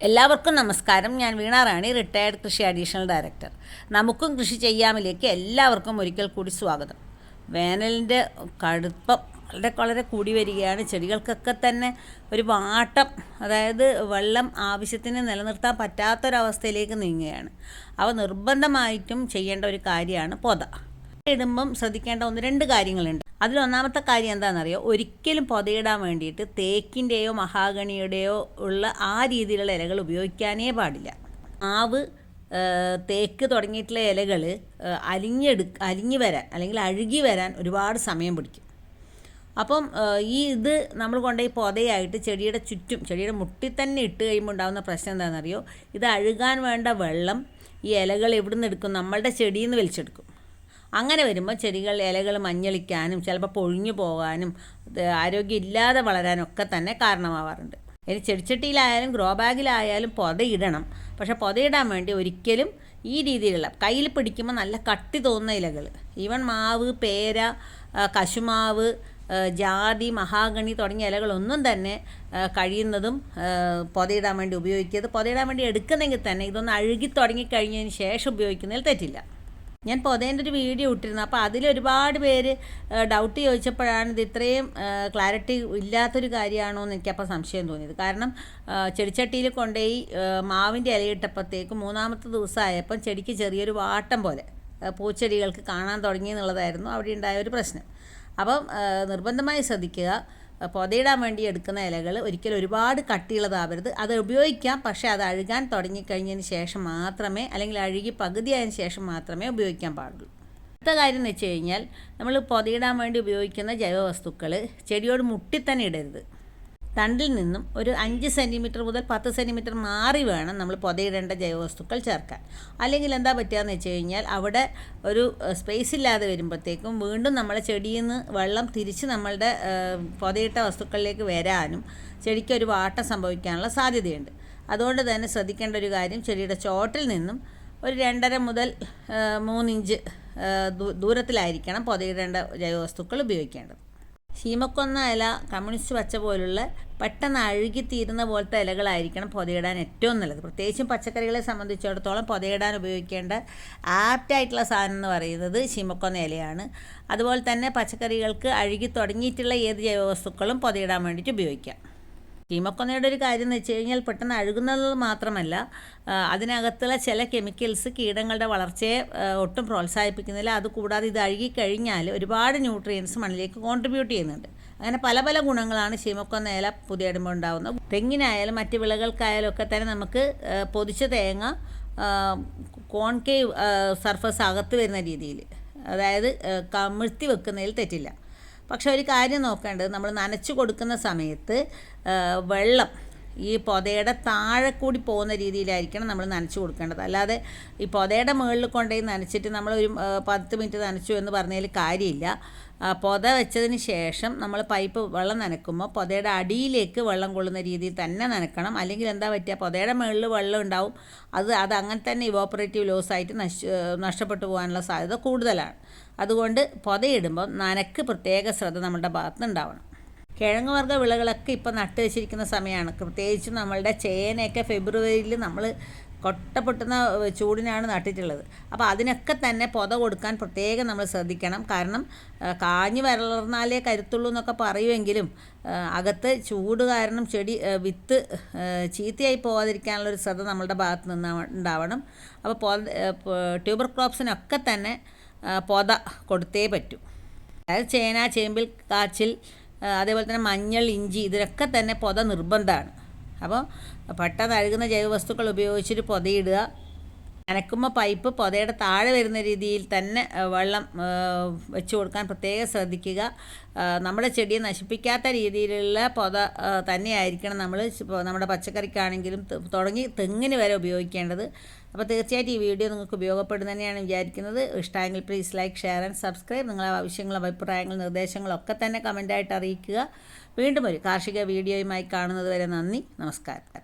എല്ലാവർക്കും നമസ്കാരം. ഞാൻ വീണ റാണി റിട്ടയർഡ് കൃഷി അഡീഷണൽ ഡയറക്ടർ നമുക്കും കൃഷി ചെയ്യാമിലേക്ക് എല്ലാവർക്കും ഒരിക്കൽ കൂടി സ്വാഗതം. വേനലിന്റെ കടുപ്പം വളരെ വളരെ കൂടി വരികയാണ്. ചെടികൾക്കൊക്കെ തന്നെ ഒരു വാട്ടം അതായത് വെള്ളം ആവശ്യത്തിന് നിലനിർത്താൻ പറ്റാത്തൊരവസ്ഥയിലേക്ക് നീങ്ങുകയാണ്. അവ നിർബന്ധമായിട്ടും ചെയ്യേണ്ട ഒരു കാര്യമാണ് പൊത. ഇടുമ്പം ശ്രദ്ധിക്കേണ്ട ഒന്ന് രണ്ട് കാര്യങ്ങളുണ്ട്. അതിലൊന്നാമത്തെ കാര്യം എന്താണെന്നറിയോ? ഒരിക്കലും പൊതയിടാൻ വേണ്ടിയിട്ട് തേക്കിന്റെയോ മഹാഗണിയുടെയോ ഉള്ള ആ രീതിയിലുള്ള ഇലകൾ ഉപയോഗിക്കാനേ പാടില്ല. ആവ് തേക്ക് തുടങ്ങിയിട്ടുള്ള ഇലകൾ അലിഞ്ഞെടു അലിഞ്ഞു വരാൻ അല്ലെങ്കിൽ അഴുകി വരാൻ ഒരുപാട് സമയം പിടിക്കും. അപ്പം ഈ ഇത് നമ്മൾ കൊണ്ടുപോയി പൊതയായിട്ട് ചെടിയുടെ ചുറ്റും ചെടിയുടെ മുട്ടി തന്നെ ഇട്ട് കഴിയുമ്പോൾ ഉണ്ടാകുന്ന പ്രശ്നം എന്താണെന്നറിയോ? ഇത് അഴുകാൻ വേണ്ട വെള്ളം ഈ ഇലകൾ എവിടെ നിന്ന് എടുക്കും? നമ്മളുടെ ചെടിയിൽ നിന്ന് വലിച്ചെടുക്കും. അങ്ങനെ വരുമ്പോൾ ചെടികൾ ഇലകൾ മഞ്ഞളിക്കാനും ചിലപ്പോൾ പൊഴിഞ്ഞു പോകാനും ആരോഗ്യം ആരോഗ്യമില്ലാതെ വളരാനും ഒക്കെ തന്നെ കാരണമാവാറുണ്ട്. ഇനി ചെടിച്ചട്ടിയിലായാലും ഗ്രോ ബാഗിലായാലും പൊതയിടണം പക്ഷേ പൊതയിടാൻ വേണ്ടി ഒരിക്കലും ഈ രീതിയിലുള്ള കയ്യിൽ പിടിക്കുമ്പോൾ നല്ല കട്ടി തോന്നുന്ന ഇലകൾ ഈവൻ മാവ് പേര കശുമാവ് ജാതി മഹാഗണി തുടങ്ങിയ ഇലകളൊന്നും തന്നെ കഴിയുന്നതും പൊതയിടാൻ വേണ്ടി ഉപയോഗിക്കരുത് പൊതയിടാൻ വേണ്ടി എടുക്കുന്നെങ്കിൽ തന്നെ ഇതൊന്ന് അഴുകി തുടങ്ങിക്കഴിഞ്ഞതിന് ശേഷം ഉപയോഗിക്കുന്നതിൽ തെറ്റില്ല. ഞാൻ പൊതേന്റെ ഒരു വീഡിയോ ഇട്ടിരുന്നു. അപ്പോൾ അതിൽ ഒരുപാട് പേര് ഡൗട്ട് ചോദിച്ചപ്പോഴാണ് ഇത് ഇത്രയും ക്ലാരിറ്റി ഇല്ലാത്തൊരു കാര്യമാണോ എന്ന് എനിക്കപ്പോൾ സംശയം തോന്നിയത്. കാരണം ചെടിച്ചട്ടിയിൽ കൊണ്ടുപോയി മാവിന്റെ ഇലയിട്ടപ്പോഴത്തേക്ക് മൂന്നാമത്തെ ദിവസമായപ്പം ചെടിക്ക് ചെറിയൊരു വാട്ടം പോലെ പൂച്ചെടികൾക്ക് കാണാൻ തുടങ്ങി എന്നുള്ളതായിരുന്നു അവിടെ ഉണ്ടായ ഒരു പ്രശ്നം. അപ്പം നിർബന്ധമായി ശ്രദ്ധിക്കുക. പൊതയിടാൻ വേണ്ടി എടുക്കുന്ന ഇലകൾ ഒരിക്കലും ഒരുപാട് കട്ടിയുള്ളതാവരുത്. അത് ഉപയോഗിക്കാം പക്ഷേ അത് അഴുകാൻ തുടങ്ങിക്കഴിഞ്ഞതിന് ശേഷം മാത്രമേ അല്ലെങ്കിൽ അഴുകി പകുതിയായതിനു ശേഷം മാത്രമേ ഉപയോഗിക്കാൻ പാടുള്ളൂ. അടുത്ത കാര്യം എന്ന് വെച്ച് കഴിഞ്ഞാൽ നമ്മൾ പൊതയിടാൻ വേണ്ടി ഉപയോഗിക്കുന്ന ജൈവവസ്തുക്കൾ ചെടിയോട് മുട്ടി തന്നെ ഇടരുത്. തണ്ടിൽ നിന്നും ഒരു അഞ്ച് സെന്റിമീറ്റർ മുതൽ പത്ത് സെന്റിമീറ്റർ മാറി വേണം നമ്മൾ പുതയിടേണ്ട ജൈവവസ്തുക്കൾ ചേർക്കാൻ. അല്ലെങ്കിൽ എന്താ പറ്റുകയെന്ന് വെച്ച് കഴിഞ്ഞാൽ അവിടെ ഒരു സ്പേസ് ഇല്ലാതെ വരുമ്പോഴത്തേക്കും വീണ്ടും നമ്മളെ ചെടിയിൽ നിന്ന് വെള്ളം തിരിച്ച് നമ്മളുടെ പുതയിട്ട വസ്തുക്കളിലേക്ക് വരാനും ചെടിക്ക് ഒരു വാട്ടം സംഭവിക്കാനുള്ള സാധ്യതയുണ്ട്. അതുകൊണ്ട് തന്നെ ശ്രദ്ധിക്കേണ്ട ഒരു കാര്യം ചെടിയുടെ ചോട്ടിൽ നിന്നും ഒരു രണ്ടര മുതൽ മൂന്നിഞ്ച് ദൂരത്തിലായിരിക്കണം പുതയിടേണ്ട ജൈവവസ്തുക്കൾ ഉപയോഗിക്കേണ്ടത്. ശീമക്കൊന്ന ഇല കമ്മ്യൂണിസ്റ്റ് പച്ച പോലുള്ള പെട്ടെന്ന് അഴുകിത്തീരുന്ന പോലത്തെ ഇലകളായിരിക്കണം പൊതയിടാൻ ഏറ്റവും നല്ലത്. പ്രത്യേകിച്ചും പച്ചക്കറികളെ സംബന്ധിച്ചിടത്തോളം പൊതയിടാൻ ഉപയോഗിക്കേണ്ട ആപ്റ്റായിട്ടുള്ള സാധനം എന്ന് പറയുന്നത് ശീമക്കൊന്ന ഇലയാണ്. അതുപോലെ തന്നെ പച്ചക്കറികൾക്ക് അഴുകി തുടങ്ങിയിട്ടുള്ള ഏത് ജൈവവസ്തുക്കളും പൊതയിടാൻ വേണ്ടിയിട്ട് ഉപയോഗിക്കാം. ചീമക്കൊന്നയുടെ ഒരു കാര്യം എന്ന് വെച്ച് കഴിഞ്ഞാൽ പെട്ടെന്ന് അഴുകുന്നത് മാത്രമല്ല അതിനകത്തുള്ള ചില കെമിക്കൽസ് കീടങ്ങളുടെ വളർച്ചയെ ഒട്ടും പ്രോത്സാഹിപ്പിക്കുന്നില്ല. അതുകൂടാതെ ഇത് അഴുകിക്കഴിഞ്ഞാൽ ഒരുപാട് ന്യൂട്രിയൻസ് മണ്ണിലേക്ക് കോൺട്രിബ്യൂട്ട് ചെയ്യുന്നുണ്ട്. അങ്ങനെ പല പല ഗുണങ്ങളാണ് ചീമക്കൊന്ന ഇല പുതിയടുമ്പോൾ ഉണ്ടാകുന്നത് തെങ്ങിനായാലും മറ്റ് വിളകൾക്കായാലും ഒക്കെ തന്നെ നമുക്ക് പൊതിച്ച തേങ്ങ കോൺകേവ് സർഫസ് അകത്ത് വരുന്ന രീതിയിൽ അതായത് കമിഴ്ത്തി വെക്കുന്നതിൽ തെറ്റില്ല. പക്ഷെ ഒരു കാര്യം നോക്കേണ്ടത് നമ്മൾ നനച്ചു കൊടുക്കുന്ന സമയത്ത് വെള്ളം ഈ പൊതയുടെ താഴെ കൂടി പോകുന്ന രീതിയിലായിരിക്കണം നമ്മൾ നനച്ചു കൊടുക്കേണ്ടത്. അല്ലാതെ ഈ പൊതയുടെ മുകളിൽ കൊണ്ടുപോയി നനച്ചിട്ട് നമ്മൾ ഒരു പത്ത് മിനിറ്റ് നനച്ചു എന്ന് പറഞ്ഞതിൽ കാര്യമില്ല. പൊത വെച്ചതിന് ശേഷം നമ്മൾ പൈപ്പ് വെള്ളം നനക്കുമ്പോൾ പൊതയുടെ അടിയിലേക്ക് വെള്ളം കൊള്ളുന്ന രീതിയിൽ തന്നെ നനക്കണം. അല്ലെങ്കിൽ എന്താ പറ്റുക പൊതയുടെ മുകളിൽ വെള്ളം ഉണ്ടാവും. അത് അത് അങ്ങനെ തന്നെ ഇവോപ്പറേറ്റീവ് ലോസ് ആയിട്ട് നശ നഷ്ടപ്പെട്ടു പോകാനുള്ള സാധ്യത കൂടുതലാണ്. അതുകൊണ്ട് പൊതയിടുമ്പോൾ നനക്ക് പ്രത്യേക ശ്രദ്ധ നമ്മുടെ ഭാഗത്ത് ഉണ്ടാവണം. കിഴങ്ങ് വർഗ വിളകളൊക്കെ ഇപ്പോൾ നട്ട് വെച്ചിരിക്കുന്ന സമയമാണ് പ്രത്യേകിച്ച് നമ്മളുടെ ചേനയൊക്കെ ഫെബ്രുവരിയിൽ നമ്മൾ കൊട്ടപ്പൊട്ടുന്ന ചൂടിനാണ് നട്ടിട്ടുള്ളത്. അപ്പോൾ അതിനൊക്കെ തന്നെ പൊത കൊടുക്കാൻ പ്രത്യേകം നമ്മൾ ശ്രദ്ധിക്കണം. കാരണം കാഞ്ഞു വളർന്നാലേ കരുത്തുള്ളൂ എന്നൊക്കെ പറയുമെങ്കിലും അകത്ത് ചൂട് കാരണം ചെടി വിത്ത് ചീത്തയായി പോകാതിരിക്കാനുള്ളൊരു ശ്രദ്ധ നമ്മളുടെ ഭാഗത്ത് നിന്ന് ഉണ്ടാവണം. അപ്പോൾ പൊ ട്യൂബർ ക്രോപ്സിനൊക്കെ തന്നെ പൊത കൊടുത്തേ പറ്റൂ. അതായത് ചേന ചേമ്പിൽ കാച്ചിൽ അതേപോലെ തന്നെ മഞ്ഞൾ ഇഞ്ചി ഇതിലൊക്കെ തന്നെ പൊത നിർബന്ധമാണ്. അപ്പോൾ പെട്ടെന്ന് അഴുകുന്ന ജൈവവസ്തുക്കൾ ഉപയോഗിച്ചിട്ട് പൊതയിടുക നനക്കുമ്പോൾ പൈപ്പ് പൊതയുടെ താഴെ വരുന്ന രീതിയിൽ തന്നെ വെള്ളം വെച്ചു കൊടുക്കാൻ പ്രത്യേകം ശ്രദ്ധിക്കുക. നമ്മുടെ ചെടിയെ നശിപ്പിക്കാത്ത രീതിയിലുള്ള പൊത തന്നെയായിരിക്കണം നമ്മൾ നമ്മുടെ പച്ചക്കറിക്കാണെങ്കിലും തുടങ്ങി തെങ്ങിന് വരെ ഉപയോഗിക്കേണ്ടത്. അപ്പോൾ തീർച്ചയായിട്ടും ഈ വീഡിയോ നിങ്ങൾക്ക് ഉപയോഗപ്പെടും തന്നെയാണ് വിചാരിക്കുന്നത്. ഇഷ്ടമെങ്കിൽ please like share and subscribe നിങ്ങളെ ആവശ്യങ്ങളും അഭിപ്രായങ്ങളും നിർദ്ദേശങ്ങളും ഒക്കെ തന്നെ കമന്റായിട്ട് അറിയിക്കുക. വീണ്ടും ഒരു കാർഷിക വീഡിയോയുമായി കാണുന്നത് വരെ നന്ദി. നമസ്കാരം.